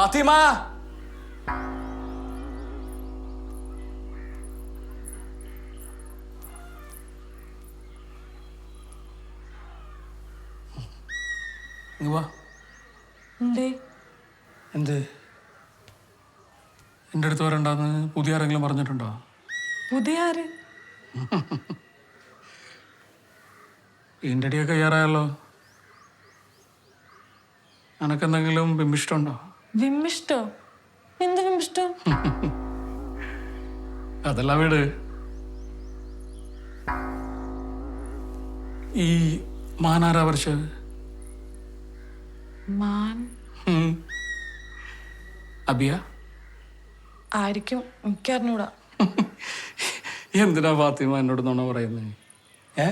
ഫാത്തിമ എന്ത്? എന്റെ അടുത്ത് വരണ്ടെന്ന് പുതിയ ആരെങ്കിലും പറഞ്ഞിട്ടുണ്ടോ? പുതിയ ആര്? അടിയൊക്കെ കയ്യാറായല്ലോ നിനക്കെന്തെങ്കിലും ബിംബിഷ്ടമുണ്ടോ വിമ്മിഷ്ടോ? എന്ത് വിമ്മിഷ്ടോ? അതല്ല വീട്. ഈ മാനാരാ വർഷത് മാൻ. അബിയ? ആയിരിക്കും. എനിക്കറിഞ്ഞൂടാ. എന്തിനാ ഫാത്തിമ എന്നോട് നുണ പറയുന്നത് ഏ?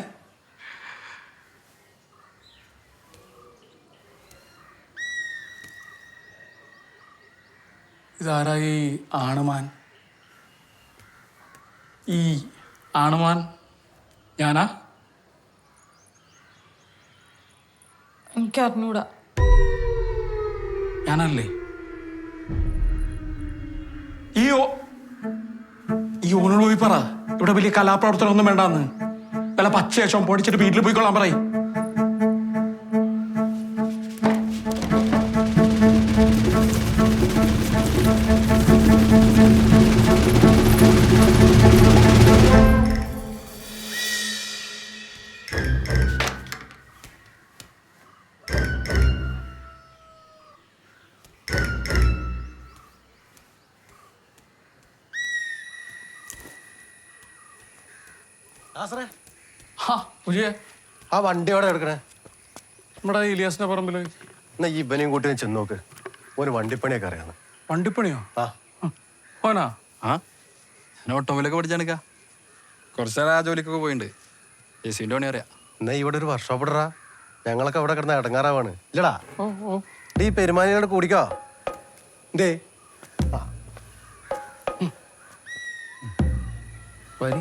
ഇതാരാ ഈ ആണുമാൻ? ഈ ആണുമാൻ ഞാനാ? എനിക്ക് അറിഞ്ഞൂടാ ഞാനല്ലേ? ഈ ഓ- ഈ ഓനോട് പോയി പറ. ഇവിടെ വലിയ കലാപ്രവർത്തനം ഒന്നും വേണ്ടാന്ന്. വല്ല പച്ചയശം പൊടിച്ചിട്ട് വീട്ടിൽ പോയിക്കൊള്ളാൻ പറയും. ഹാ ആ വണ്ടി എവിടെ എടുക്കണേ നമ്മുടെ ഇലിയാസിന്റെ പറമ്പിൽ. എന്നാ ഈ ഇവനെയും കൂട്ടി ഞാൻ ചെന്ന് നോക്ക്. ഓന് വണ്ടിപ്പണിയൊക്കെ അറിയാന്ന് വണ്ടിപ്പണിയോ? ആ. ഓനാ? ആ? ഞാൻ ഓട്ടോമൊബൈലൊക്കെ പഠിച്ചാണിക്ക കുറച്ച് നേരം ആ ജോലിക്കൊക്കെ പോയിട്ടുണ്ട് എ സിന്റെ പണി അറിയാം. എന്നാ ഇവിടെ ഒരു വർക്ക്ഷോപ്പ് ഇടറാ. ഞങ്ങളൊക്കെ അവിടെ കിടന്ന ഇടങ്ങാറാവാണ് ഇല്ലടാ. ഓ ഓ. ഡീ പെരുമാനിയോട് കൂടിക്കോ. എന്തേ? ആ. വരി.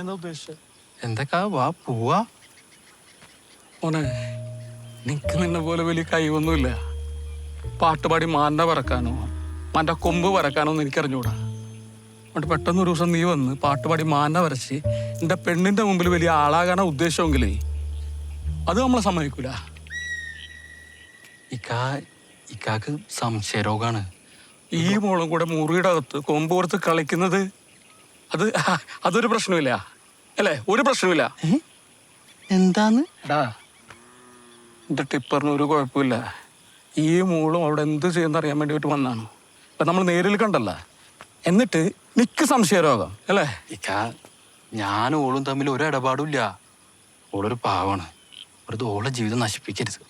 എന്താ ഉദ്ദേശിച്ചത് എന്തൊക്കെ? വാ പോവാ. മോനെ നിനക്ക് നിന്നെ പോലെ വലിയ കഴിവൊന്നുമില്ല. പാട്ടുപാടി മാന്റെ പറക്കാനോ മാന്റെ കൊമ്പ് പറക്കാനോ എന്ന് എനിക്കറിഞ്ഞൂടാ. അതുകൊണ്ട് പെട്ടെന്ന് ഒരു ദിവസം നീ വന്ന് പാട്ടുപാടി മാന വരച്ച് എന്റെ പെണ്ണിന്റെ മുമ്പിൽ വലിയ ആളാകാന ഉദ്ദേശമെങ്കിലേ അത് നമ്മളെ സമ്മതിക്കൂല. ഇക്കാ ഇക്കാക്ക് സംശയരോഗാണ്. ഈ മോളും കൂടെ മുറിയുടെ അകത്ത് കൊമ്പ് കൊടുത്ത് കളിക്കുന്നത് അത് അതൊരു പ്രശ്നമില്ല അല്ലേ? ഒരു പ്രശ്നമില്ല എന്താന്ന്? എടാ എന്റെ ടിപ്പറിന് ഒരു കുഴപ്പമില്ല ഈ മൂളും അവിടെ എന്ത് ചെയ്യുന്ന അറിയാൻ വേണ്ടിയിട്ട് വന്നാണ്. ഇപ്പൊ നമ്മൾ നേരിൽ കണ്ടല്ല. എന്നിട്ട് നിക്ക് സംശയരോഗം അല്ലേ? ഇക്കാ ഞാനും ഓളും തമ്മിൽ ഒരു ഇടപാടുമില്ല. ഓളൊരു പാവാണ്. വെറുതെ ഓളെ ജീവിതം നശിപ്പിക്കരുത്.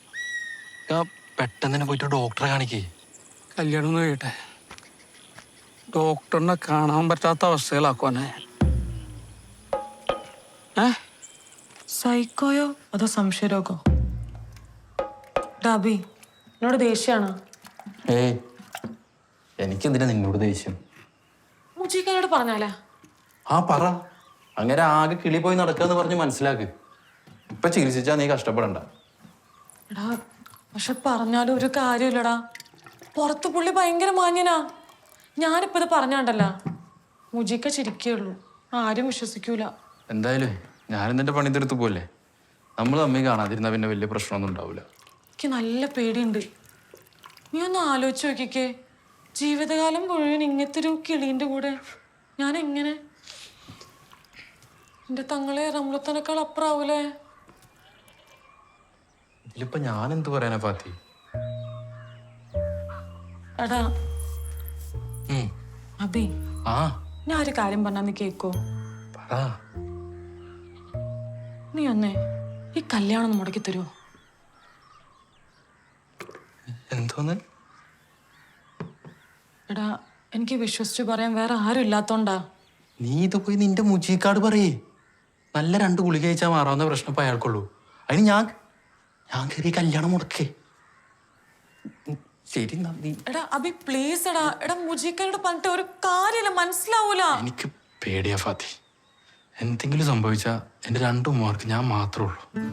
പെട്ടെന്ന് തന്നെ പോയിട്ട് ഡോക്ടറെ കാണിക്കേ. കല്യാണം ഒന്നും കഴിയട്ടെ. ഡോക്ടറിനെ കാണാൻ പറ്റാത്ത അവസ്ഥയിലാക്കുവാനെ. ഏ? സൈക്കോയോ? അതോ സംശയരോഗോ? ഡാബി എന്നോട് ദേഷ്യാണോ? ഏയ് എനിക്കെന്തിനാ നിന്നോട് ദേഷ്യം? മുജീക്കനോട് പറഞ്ഞാലേ? ആ പറ. അങ്ങനെ ആകെ കിളി പോയി നടക്കാന്ന് പറഞ്ഞ് മനസ്സിലാക്ക്. ഇപ്പൊ ചികിത്സിച്ചാ നീ കഷ്ടപ്പെടണ്ട. എടാ പക്ഷെ പറഞ്ഞാലും ഒരു കാര്യമില്ലടാ. പുറത്ത് പുള്ളി ഭയങ്കര മാന്യനാ. ഞാനിപ്പോ ഇത് പറഞ്ഞാണ്ടല്ല. മുജിക്ക ചിരിക്കുള്ളൂ. ആരും വിശ്വസിക്കൂല. എന്തായാലും ഞാനും നിന്റെ പണി തീർത്ത് പോലെ നമ്മൾ തമ്മിൽ കാണാതിരുന്ന പിന്നെ വലിയ പ്രശ്നമൊന്നും ഉണ്ടാവില്ല എനിക്ക് നല്ല പേടിയുണ്ട്. നീ ഒന്ന് ആലോചിച്ച് നോക്കിക്കേ. ജീവിതകാലം മുഴുവൻ ഇങ്ങനത്തെ ഒരു കിളീന്റെ കൂടെ ഞാൻ എങ്ങനെ എന്റെ തങ്ങളെ റംലത്തനേക്കാൾ അപ്പുറാവൂലേ? ഇതിലിപ്പോ ഞാൻ എന്ത് പറയാനാ ഫാത്തി? എടാ. അബി ആ. ഞാൻ ഒരു കാര്യം പറഞ്ഞാന്ന് കേക്കോ? പറ. നീ ഒന്നേ ഈ കല്യാണം ഒന്ന് മുടക്കി തരുമോ എന്തോന്ന്? എടാ എനിക്ക് വിശ്വസിച്ച് പറയാൻ വേറെ ആരും ഇല്ലാത്തോണ്ടാ. നീ ഇത് പോയി നിന്റെ മുജീക്കാട് പറയേ. നല്ല രണ്ട് ഗുളിക കഴിച്ചാൽ മാറാവുന്ന പ്രശ്നം ഇപ്പൊ അയാൾക്കുള്ളൂ. അതിന് ഞാൻ ഞാൻ കയറി കല്യാണം മുടക്കേ. ശരി നന്ദി. എടാ അബി പ്ലീസ് എടാ. എടാ മുജീക്കനോട് പറഞ്ഞിട്ട് ഒരു കാര്യമില്ല മനസ്സിലാവൂല. എനിക്ക് പേടിയാ ഫാത്തി. എന്തെങ്കിലും സംഭവിച്ചാൽ എന്റെ രണ്ടു മാർക്ക് ഞാൻ മാത്രമേ ഉള്ളൂ.